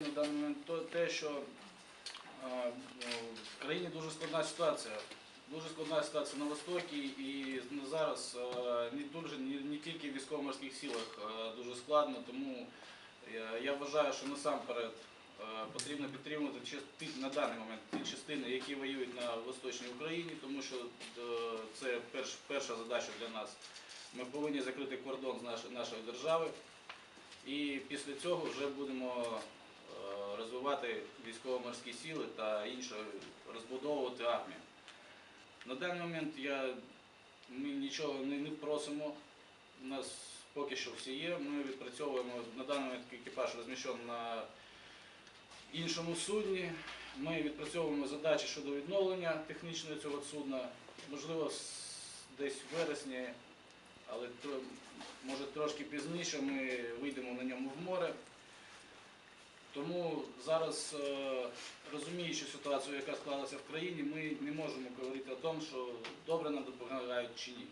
На даний момент те, що ну, в країні дуже складна ситуація. Дуже складна ситуація на Востокі і зараз не, дуже, не, тільки в військово-морських силах дуже складно, тому я, вважаю, що насамперед потрібно підтримувати на даний момент ті частини, які воюють на Восточній Україні, тому що е, це перша задача для нас. Ми повинні закрити кордон з нашої держави. І після цього вже будемо розвивати військово-морські сили та інше, розбудовувати армію. На даний момент я, ми нічого не, не просимо. У нас поки що всі є. Ми відпрацьовуємо на даний момент екіпаж розміщений на іншому судні. Ми відпрацьовуємо задачі щодо відновлення технічного цього судна. Можливо, десь в вересні але може трошки пізніше ми вийдемо на ньому в море. Тому зараз, е, розуміючи ситуацію, яка склалася в країні, ми не можемо говорити о тому, що добре нам допомагають чи ні.